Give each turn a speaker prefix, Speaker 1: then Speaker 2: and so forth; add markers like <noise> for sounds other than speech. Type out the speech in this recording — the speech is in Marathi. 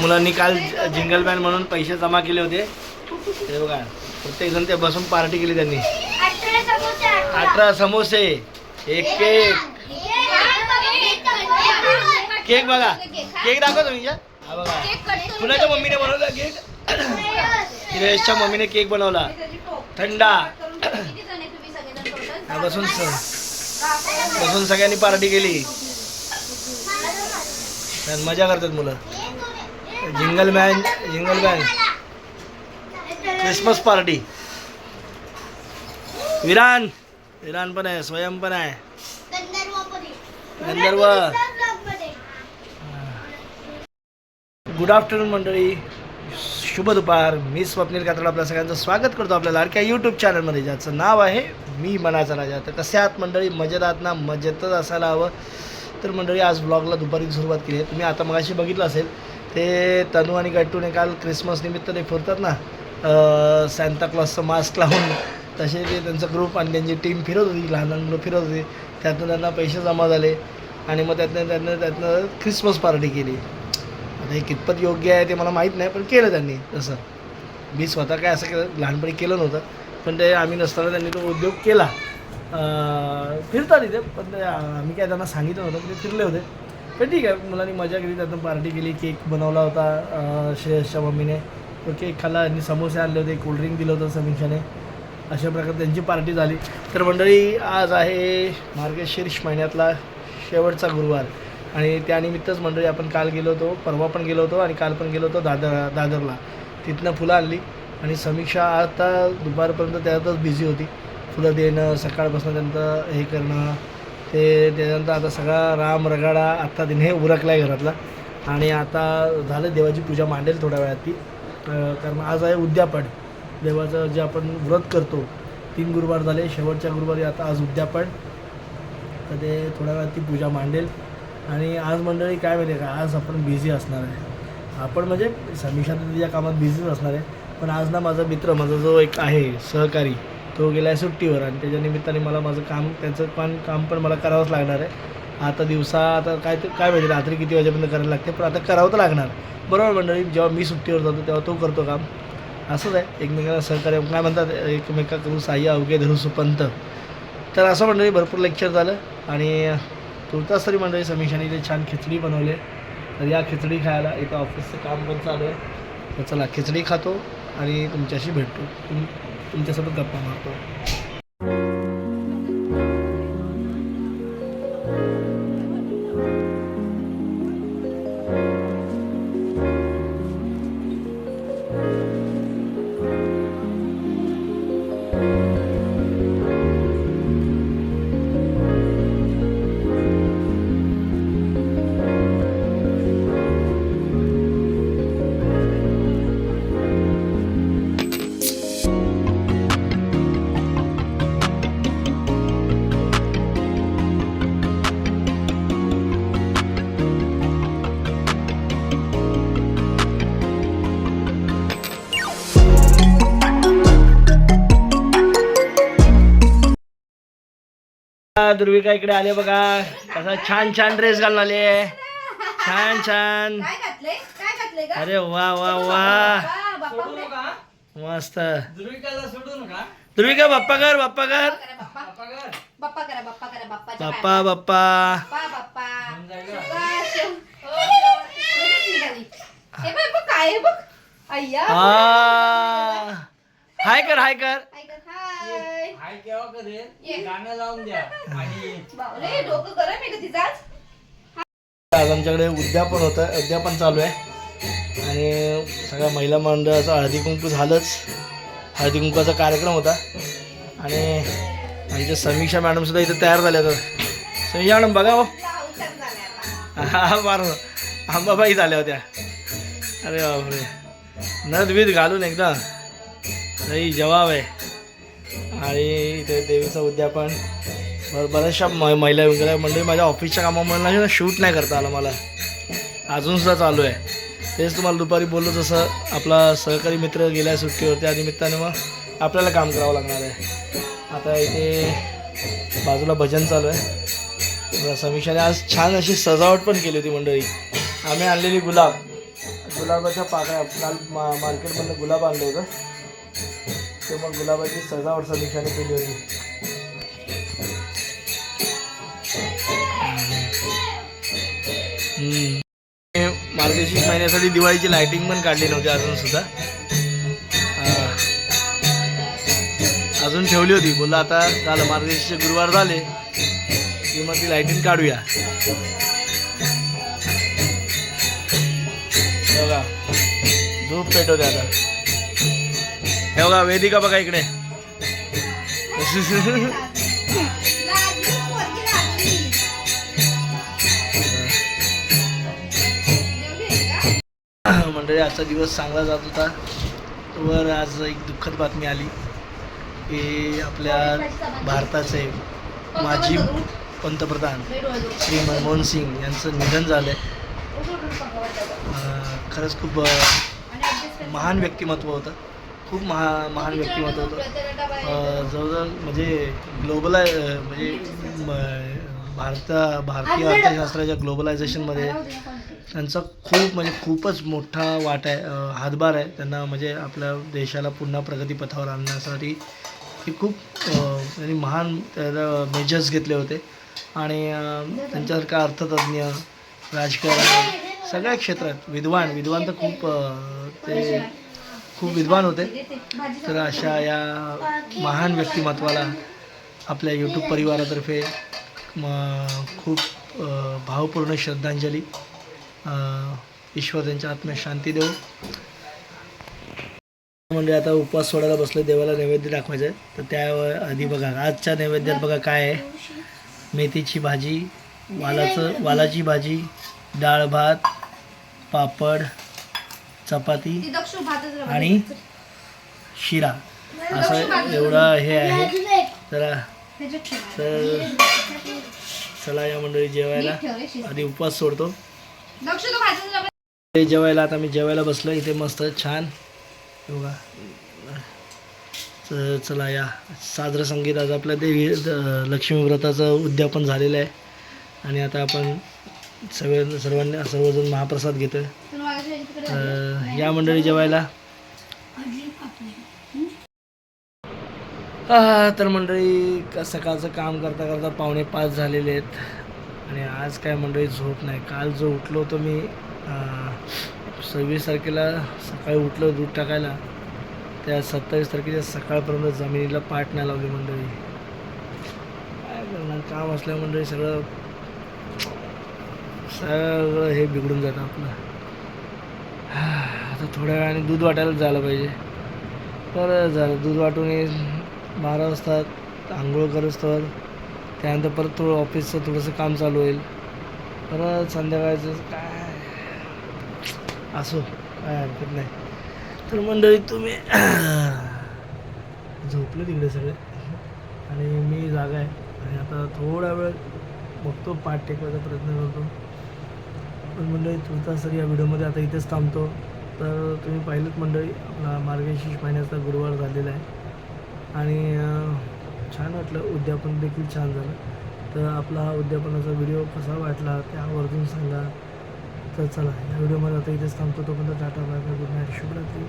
Speaker 1: मुलांनी काल जिंगल बॅन म्हणून पैसे जमा केले होते. हे बघा प्रत्येक जण ते बसून पार्टी केली त्यांनी. अठरा समोसे एक केक. केक बघा केक दाखव तुम्ही हा बघा. कुणाच्या मम्मीने बनवला केक? श्रेयसच्या मम्मीने केक बनवला. थंडा. हा, बसून बसून सगळ्यांनी पार्टी केली. मजा करतात मुलं. Jingle man jingle man. Christmas party. विरान विरान पण आहे स्वयं पण आहे. गंधर्व. गुड आफ्टरनून मंडळी. शुभ दुपार. मी स्वप्नील कातड आपल्या सगळ्यांचं स्वागत करतो आपल्या लाडक्या यूट्यूब चॅनलमध्ये ज्याचं नाव आहे मी मनाचा राजा. तर कसे आहात मंडळी? मजेत आहात ना? मजेतच असायला हवं. तर मंडळी आज ब्लॉगला दुपारी सुरुवात केली आहे. तुम्ही आता मगाशी बघितलं असेल ते तनू आणि गट्टूने काल क्रिसमस निमित्त ते फिरतात ना सॅन्ताक्लॉसचं मास्क लावून तसे ते त्यांचा ग्रुप आणि त्यांची टीम फिरत होती लहान लहान मुलं फिरत होती. त्यातून त्यांना पैसे जमा झाले आणि मग त्यातनं त्यांना त्यातनं क्रिसमस पार्टी केली. आता हे कितपत योग्य आहे ते मला माहीत नाही पण केलं त्यांनी तसं. मी स्वतः काय असं केलं लहानपणी केलं नव्हतं पण ते आम्ही नसताना त्यांनी तो उद्योग केला. फिरतात इथे पण ते आम्ही काय त्यांना सांगितलं नव्हतं ते फिरले होते. पण ठीक आहे मुलांनी मजा केली त्यातून पार्टी केली केक बनवला होता श्रेयसच्या मम्मीने. तो केक खाला आणि समोसे आणले होते कोल्ड्रिंक दिलं होतं समीक्षाने. अशा प्रकारे त्यांची पार्टी झाली. तर मंडळी आज आहे मार्गशीर्ष महिन्यातला शेवटचा गुरुवार. आणि त्यानिमित्तच मंडळी आपण काल गेलो होतो परवा पण गेलो होतो आणि काल पण गेलो होतो दादर दादरला. तिथनं फुलं आणली आणि समीक्षा आता दुपारपर्यंत त्यातच बिझी होती. फुलं देणं सकाळपासून त्यांचं हे करणं ते त्याच्यानंतर आता सगळा राम रगाडा आत्ता तिने उरकला आहे घरातला. आणि आता झालं देवाची पूजा मांडेल थोड्या वेळात ती. कारण आज आहे उद्यापन. देवाचं जे आपण व्रत करतो तीन गुरुवार झाले शेवटच्या गुरुवारी आता आज उद्यापन. तर ते थोड्या वेळात ती पूजा मांडेल. आणि आज मंडळी काय माहिती का आज आपण बिझी असणार आहे. आपण म्हणजे समीक्षा या तिच्या कामात बिझीच असणार आहे. पण आज ना माझा मित्र माझा जो एक आहे सहकारी तो गेला आहे सुट्टीवर आणि त्याच्या निमित्ताने मला माझं काम त्याचं पण काम पण मला करावंच लागणार आहे. आता दिवसा आता काय ते काय माहिती रात्री किती वाजेपर्यंत करायला लागते पण आता करावं तर लागणार. बरोबर मंडळी जेव्हा मी सुट्टीवर जातो तेव्हा तो करतो काम. असंच आहे एकमेकांना सहकार्य काय म्हणतात एकमेकाकडून साह्य अवघे धरू सुपंत. तर असं मंडळी भरपूर लेक्चर झालं आणि तुर्तास तरी मंडळी समीक्षाने ते छान खिचडी बनवली. तर या खिचडी खायला इथं ऑफिसचं काम पण चालू आहे. तर चला खिचडी खातो आणि तुमच्याशी भेटतो तुम तुमच्यासोबत गप्पा मारतो. दुर्विका इकडे आले बघा. कसा छान छान ड्रेस घालून आले. छान छान.
Speaker 2: काय घातलंय? काय घातलंय का
Speaker 1: अरे वा वा वा. मस्त.
Speaker 3: ध्रुविकाला सोडू नका.
Speaker 1: दुर्विका बाप्पा कर बाप्पा. कर
Speaker 2: करा बाप्पा. बाप्पा
Speaker 1: हाय कर हाय कर.
Speaker 2: काय
Speaker 3: केव्हा
Speaker 2: ये.
Speaker 3: करेल गाणं लावून द्या. आणि
Speaker 2: बावले डोकं गरम आहे का तिचा आज?
Speaker 1: आमच्याकडे उद्यापन होतं उद्यापन चालू आहे. आणि सगळ्या महिला मंडळाचं हळदी कुंकू झालंच. हळदी कुंकूचा कार्यक्रम होता. आणि आमच्या समीक्षा मॅडम सुद्धा इथे तयार झाल्या तर. समीक्षा मॅडम बघा हो. हा फार आंबाबाई झाल्या होत्या. अरे बापरे. नथ बीत घालून एकदा नाही जवाब आहे. आणि इथे देवीचं उद्यापन. बर बऱ्याचशा म महिला वगैरे मंडळी माझ्या ऑफिसच्या कामामुळे ना शूट नाही करता आलं मला. अजूनसुद्धा चालू आहे. तेच तुम्हाला दुपारी बोललो जसं आपला सहकारी मित्र गेल्या सुट्टीवर त्या निमित्ताने मग आपल्याला काम करावं लागणार आहे. आता इथे बाजूला भजन चालू आहे. समीक्षाने आज छान अशी सजावट पण केली होती मंडळी. आम्ही आणलेली गुलाब. गुलाबाच्या पाकळ्या काल मा मार्केटमधनं गुलाब आणलं होतं. ते मग गुलाबाची सजावट समीक्षाने केली होती. मार्गशीर्ष महिन्यासाठी दिवाळीची लाइटिंग पण काढली नव्हती अजून सुद्धा. अजून ठेवली होती. बोला आता झालं. मार्गशीर्ष गुरुवार झाले. की मग ती लाइटिंग काढूया. बघा. झोप पेटवते आता. हे बघा वेदिका बघा इकडे. मंडळी आजचा दिवस चांगला जात होता. वर आज एक दुःखद बातमी आली. की आपल्या भारताचे माजी पंतप्रधान श्री मनमोहन सिंग यांचं निधन झालं आहे खरंच खूप महान व्यक्तिमत्व होतं. खूप महा महान व्यक्तिमत्व होतं
Speaker 2: त्याला
Speaker 1: जवळजवळ म्हणजे ग्लोबलाय म्हणजे भारत भारतीय अर्थशास्त्राच्या ग्लोबलायझेशनमध्ये. त्यांचा खूप म्हणजे खूपच मोठा वाटा आहे हातभार आहे त्यांना म्हणजे आपल्या देशाला पुन्हा प्रगतीपथावर आणण्यासाठी हे खूप त्यांनी महान मेजर्स घेतले होते आणि त्यांच्यासारखा अर्थतज्ञ राजकारण सगळ्या क्षेत्रात विद्वान विद्वान तर खूप ते खूप विद्वान होते. तर अशा या महान व्यक्तिमत्वाला आपल्या यूट्यूब परिवारातर्फे म खूप भावपूर्ण श्रद्धांजली. ईश्वर त्यांच्या आत्म्यात शांती देऊ म्हणजे आता उपवास सोडायला बसले देवाला नैवेद्य दाखवायचं आहे तर त्या आधी बघा आजच्या नैवेद्यात बघा काय आहे. मेथीची भाजी वालाचं वालाची भाजी डाळ भात पापड चपाती. आणि शिरा. असं एवढं हे आहे. जरा. तर चला या मंडळी जेवायला. आधी उपवास सोडतो. जेवायला आता मी जेवायला बसलो इथे मस्त छान. बघा. तर चला या. साजरं संगीत आज आपल्या देवी द- लक्ष्मी व्रताचं उद्यापन झालेलं आहे. आणि आता आपण सगळे सर्वांनी सर्वजण महाप्रसाद
Speaker 2: मागाशी तिकडे
Speaker 1: तर या मंडळी जेवायला. तर मंडळी सकाळचं काम करता करता पावणे पाच झालेले आहेत. आणि आज काय मंडळी झोप नाही. काल जो उठलो होतो मी सव्वीस तारखेला सकाळी उठलो दूध टाकायला. त्या सत्तावीस तारखेच्या सकाळपर्यंत जमिनीला पाठ नाही लावली मंडळी. काय करणार? काम असल्या मंडळी सगळं सगळं हे बिघडून जातं आपलं. आता थोड्या वेळाने दूध वाटायला जायला पाहिजे. तर झालं दूध वाटून ये बारा वाजता आंघोळ करत तर त्यानंतर परत थोडं ऑफिसचं थोडंसं काम चालू होईल. परत संध्याकाळचं काय? असो काय हरकत नाही. तर मंडळी तुम्ही <coughs> झोपले तिकडे सगळे. आणि मी जागा आहे. आणि आता थोडा वेळ बघतो पाठ टेकवायचा प्रयत्न करतो. पण मंडळी तुर्तास तर या व्हिडिओमध्ये आता इथेच थांबतो. तर तुम्ही पाहिलंच मंडळी आपला मार्गशीर्ष महिन्याचा गुरुवार झालेला आहे. आणि छान वाटलं. उद्यापन देखील छान झालं. तर आपला हा उद्यापनाचा व्हिडिओ कसा वाटला ते सांगा. तर चला या व्हिडिओमध्ये आता इथेच थांबतो. तोपर्यंत टाटा बाय. Good night. शुभरात्री.